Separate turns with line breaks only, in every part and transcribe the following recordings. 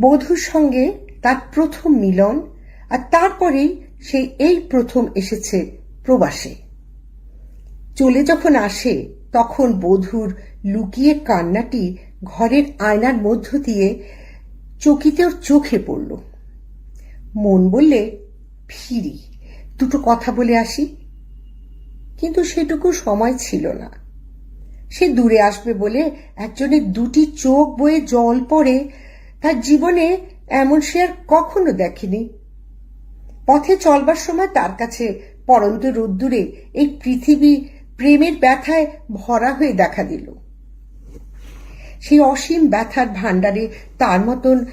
বধূর সঙ্গে তার প্রথম মিলন আর তারপরেই সে এই প্রথম এসেছে প্রবাসে। চলে যখন আসে, তখন বধূর লুকিয়ে কান্নাটি ঘরের আয়নার মধ্য দিয়ে চকিতে ওর চোখে পড়ল। মন বললে, ফিরি, দুটো কথা বলে আসি। কিন্তু সেটুকু সময় ছিল না। সে দূরে আসবে বলে একজনের দুটি চোখ বয়ে জল পড়ে তার জীবনে এমন সে আর কখনো দেখেনি। পথে চলবার সময় তার কাছে পরন্ত রোদ্দুরে এই পৃথিবী প্রেমের ব্যথায় ভরা হয়ে দেখা দিল। সেই অসীম ব্যথার ভাণ্ডারে তার মতন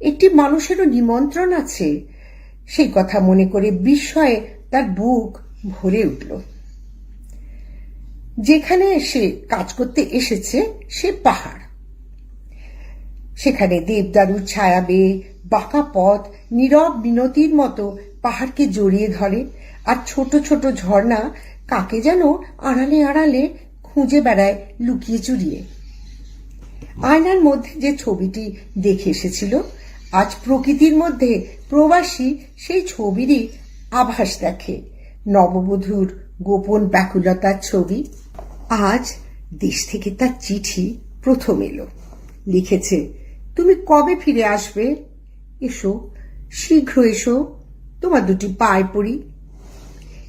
একটি মানুষেরও নিমন্ত্রণ আছে, সেই কথা মনে করে বিস্ময়ে তার বুক ভরে উঠল। যেখানে সে কাজ করতে এসেছে, সে পাহাড়। সেখানে দেবদারুর ছায়া বেয়ে বাঁকা পথ, নীরব বিনতির মতো পাহাড়কে জড়িয়ে ধরে, আর ছোট ছোট ঝর্ণা কাকে যেন আড়ালে আড়ালে খুঁজে বেড়ায় লুকিয়ে চুরিয়ে। আয়নার মধ্যে যে ছবিটি দেখে এসেছিল, আজ প্রকৃতির মধ্যে প্রবাসী সেই ছবিরই আভাস দেখে। নববধূর গোপন ব্যাকুলতার ছবি। আজ দেশ থেকে তার চিঠি প্রথম এলো। লিখেছে তুমি কবে ফিরে আসবে? এসো, শীঘ্র এসো, তোমার দুটি পায়ে পড়ি।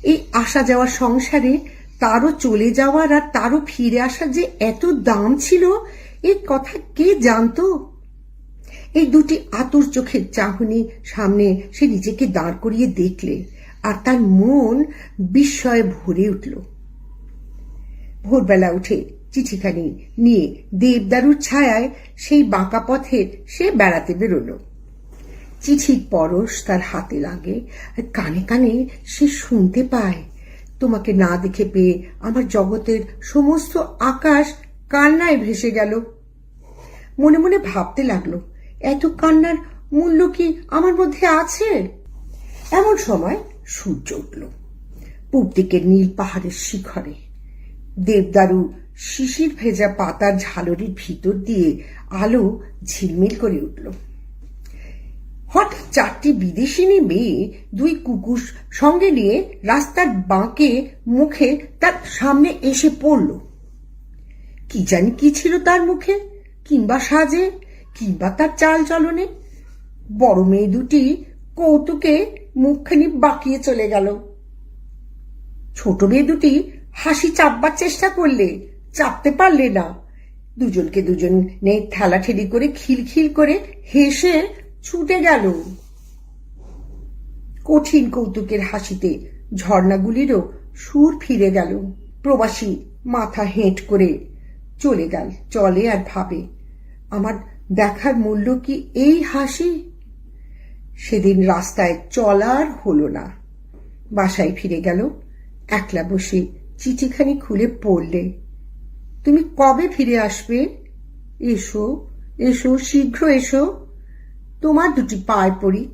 এই আসা যাওয়ার সংসারে তারও চলে যাওয়ার আর তারও ফিরে আসার যে এত দাম ছিল এর কথা কে জানতো? এই দুটি আতুর চোখের চাহনি সামনে সে নিজেকে দাঁড় করিয়ে দেখলে, আর তার মন বিস্ময়ে ভরে উঠল। ভোরবেলা উঠে চিঠিখানি নিয়ে দেবদারুর ছায়ায় সেই বাঁকা পথে সে বেড়াতে বেরোলো। চিঠির পরশ তার হাতে লাগে। কানে কানে সে শুনতে পায়, তোমাকে না দেখে পেয়ে আমার জগতের সমস্ত আকাশ কান্নায় ভেসে গেল। মনে মনে ভাবতে লাগল, এত কান্নার মূল্য কি আমার মধ্যে আছে? এমন সময় সূর্য উঠল, পূব দিকের নীল পাহাড়ের শিখরে। দেবদারু শিশির ভেজা পাতার ঝালরির ভিতর দিয়ে আলো ঝিলমিল করে উঠল। হঠাৎ চারটি বিদেশিনী মেয়ে দুই কুকুর সঙ্গে নিয়ে রাস্তার বাঁকে মুখে তার সামনে এসে পড়ল। কি জানি কি ছিল তার মুখে, কিংবা সাজে, কিংবা তার চাল চলনে। বড় মেয়ে দুটি কৌতুকে মুখখানি বাঁকিয়ে চলে গেল। ছোট মেয়ে দুটি হাসি চাপবার চেষ্টা করলে চাপতে পারলে না। দুজনকে দুজন নে ঠেলাঠেলি করে খিলখিল করে হেসে ছুটে গেল। কঠিন কৌতুকের হাসিতে ঝর্ণাগুলিরও সুর ফিরে গেল। প্রবাসী মাথা হেঁট করে চলে গেল, চলে আর ভাবে, আমার দেখার মূল্য কি এই হাসি? সেদিন রাস্তায় চলার হলো না। বাসায় ফিরে গেল, একলা বসে চিঠিখানি খুলে পড়লে। তুমি কবে ফিরে আসবে? এসো এসো শীঘ্র এসো। তোমার দুটি পায়ে পড়ি।